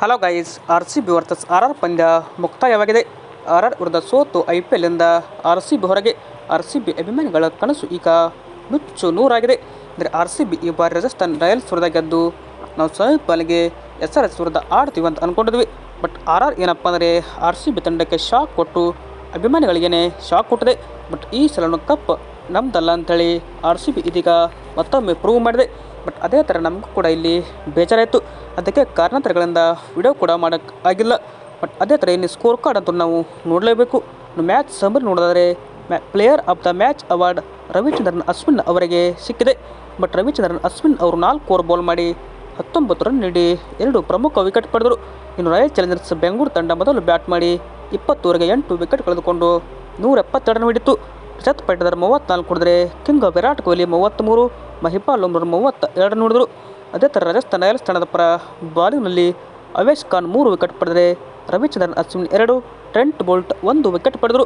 Hello guys R C B versus R R ಪಂದ್ಯ ಮುಕ್ತಾಯವಾಗಿದೆ. R R ವಿರುದ್ಧ ಸೋತು ಐ ಪಿ ಎಲ್ನಿಂದ ಆರ್ ಸಿ ಬಿ ಹೊರಗೆ. ಆರ್ ಸಿ ಬಿ ಅಭಿಮಾನಿಗಳ ಕನಸು ಈಗ ನುಚ್ಚು ನೂರಾಗಿದೆ. ಅಂದರೆ ಆರ್ ಸಿ ಬಿ ಈ ಬಾರಿ ರಾಜಸ್ಥಾನ್ ರಾಯಲ್ಸ್ ವಿರುದ್ಧ ಗೆದ್ದು ನಾವು ಸೆಮಿಫೈನಲ್ಗೆ ಎಸ್ ಆರ್ ಎಸ್ ವಿರುದ್ಧ ಆಡ್ತೀವಿ ಅಂತ ಅಂದ್ಕೊಂಡಿದ್ವಿ ಬಟ್ ಆರ್ ಆರ್ ಏನಪ್ಪ ಅಂದರೆ ಆರ್ ಸಿ ಬಿ ತಂಡಕ್ಕೆ ಶಾಕ್ ಕೊಟ್ಟು ಅಭಿಮಾನಿಗಳಿಗೇನೆ ಶಾಕ್ ಕೊಟ್ಟಿದೆ. ಬಟ್ ಈ ಸಲನು ಕಪ್ ನಮ್ದಲ್ಲ ಅಂಥೇಳಿ ಆರ್ ಸಿ ಬಿ ಇದೀಗ ಮತ್ತೊಮ್ಮೆ ಪ್ರೂವ್ ಮಾಡಿದೆ. ಬಟ್ ಅದೇ ಥರ ನಮಗೂ ಕೂಡ ಇಲ್ಲಿ ಬೇಜಾರಾಯಿತು. ಅದಕ್ಕೆ ಕಾರಣಾಂತರಗಳಿಂದ ವಿಡಿಯೋ ಕೂಡ ಮಾಡೋಕ್ಕೆ ಆಗಿಲ್ಲ. ಬಟ್ ಅದೇ ಥರ ಇಲ್ಲಿ ಸ್ಕೋರ್ ಕಾರ್ಡ್ ಅಂತ ನಾವು ನೋಡಲೇಬೇಕು. ಮ್ಯಾಚ್ ಸಮರಿ ನೋಡಿದರೆ ಮ್ಯಾ player of the match award Ravichandran Ashwin ಅವರಿಗೆ ಸಿಕ್ಕಿದೆ. ಬಟ್ ರವಿಚಂದ್ರನ್ ಅಶ್ವಿನ್ ಅವರು ನಾಲ್ಕು ಓವರ್ ಬಾಲ್ ಮಾಡಿ ಹತ್ತೊಂಬತ್ತು ರನ್ ನೀಡಿ ಎರಡು ಪ್ರಮುಖ ವಿಕೆಟ್ ಪಡೆದರು. ಇನ್ನು ರಾಯಲ್ ಚಾಲೆಂಜರ್ಸ್ ಬೆಂಗಳೂರು ತಂಡ ಮೊದಲು ಬ್ಯಾಟ್ ಮಾಡಿ ಇಪ್ಪತ್ತುವರೆಗೆ ಎಂಟು ವಿಕೆಟ್ ಕಳೆದುಕೊಂಡು ನೂರ ಎಪ್ಪತ್ತೆರಡು ರನ್ ಹಿಡಿತು ರಜತ್ ಪೈಟದರ್ ಮೂವತ್ತ್ನಾಲ್ಕು ಹೊಡೆದರೆ ಕಿಂಗ್ ವಿರಾಟ್ ಕೊಹ್ಲಿ ಮೂವತ್ತ್ಮೂರು, ಮಹಿಪಾಲ್ ಉಮ್ರರ್ ಮೂವತ್ತ ಎರಡು ನೋಡಿದರು. ಅದೇ ಥರ ರಾಜಸ್ಥಾನ ರಾಯಲ್ಸ್ ತಂಡದ ಪರ ಬಾಲಿಂಗ್ನಲ್ಲಿ ಅವೇಶ್ ಖಾನ್ ಮೂರು ವಿಕೆಟ್ ಪಡೆದರೆ ರವಿಚಂದ್ರನ್ ಅಶ್ವಿನ್ ಎರಡು, ಟ್ರೆಂಟ್ ಬೋಲ್ಟ್ ಒಂದು ವಿಕೆಟ್ ಪಡೆದರು.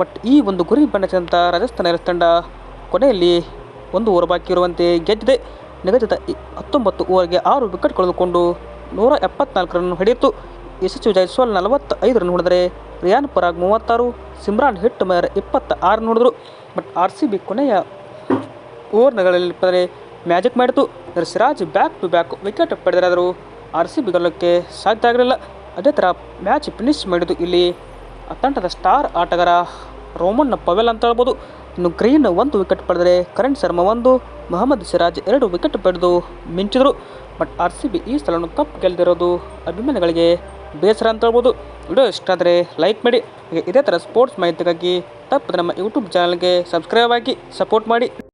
ಬಟ್ ಈ ಒಂದು ಗುರಿ ಬಣ್ಣಿಸಿದಂಥ ರಾಜಸ್ಥಾನ ರಾಯಲ್ಸ್ ತಂಡ ಕೊನೆಯಲ್ಲಿ ಒಂದು ಓವರ್ ಬಾಕಿ ಇರುವಂತೆ ಗೆದ್ದಿದೆ. ನಿಗದಿತ ಹತ್ತೊಂಬತ್ತು ಓವರ್ಗೆ ಆರು ವಿಕೆಟ್ ಕಳೆದುಕೊಂಡು ನೂರ ಎಪ್ಪತ್ನಾಲ್ಕು ರನ್ ಹೊಡೆಯಿತು. ಯಶಸ್ವಿ ಜೈಸ್ವಾಲ್ ನಲವತ್ತೈದು ರನ್ ಹೊಡೆದರೆ ರಿಯಾನ್ ಪರಾಗ್ ಮೂವತ್ತಾರು ಸಿಮ್ರಾನ್ ಹಿಟ್ ಮರ ಇಪ್ಪತ್ತ ಆರು ನೋಡಿದ್ರು, ಬಟ್ ಆರ್ ಸಿ ಬಿ ಕೊನೆಯ ಓವರ್ನಗಳಲ್ಲಿ ಮ್ಯಾಜಿಕ್ ಮಾಡಿತು. ಅದರ Siraj back to back wicket ಪಡೆದರಾದರೂ R C B ಗೆಲ್ಲೋಕ್ಕೆ ಸಾಧ್ಯ ಆಗಲಿಲ್ಲ. ಅದೇ ಥರ ಮ್ಯಾಚ್ ಫಿನಿಶ್ ಮಾಡಿದ್ದು ಇಲ್ಲಿ ತಂಡದ ಸ್ಟಾರ್ ಆಟಗಾರ ರೋಮನ್ ಪವೆಲ್ ಅಂತ ಹೇಳ್ಬೋದು. ಇನ್ನು ಗ್ರೀನ್ ಒಂದು ವಿಕೆಟ್ ಪಡೆದರೆ ಕರಣ್ ಶರ್ಮಾ ಒಂದು, ಮೊಹಮ್ಮದ್ ಸಿರಾಜ್ ಎರಡು ವಿಕೆಟ್ ಪಡೆದು ಮಿಂಚಿದರು. ಬಟ್ ಆರ್ ಸಿ ಬಿ ಈ ಸ್ಥಳವನ್ನು ಕಪ್ ಗೆಲ್ಲದಿರೋದು ಅಭಿಮಾನಿಗಳಿಗೆ ಬೇಸರ ಅಂತ ಹೇಳ್ಬೋದು. ವಿಡಿಯೋ ಇಷ್ಟ ಆದರೆ ಲೈಕ್ ಮಾಡಿ. ಇದೇ ಥರ ಸ್ಪೋರ್ಟ್ಸ್ ಮಾಹಿತಿಗಾಗಿ ತಪ್ಪದೆ ನಮ್ಮ ಯೂಟ್ಯೂಬ್ ಚಾನಲ್ಗೆ ಸಬ್ಸ್ಕ್ರೈಬ್ ಆಗಿ ಸಪೋರ್ಟ್ ಮಾಡಿ.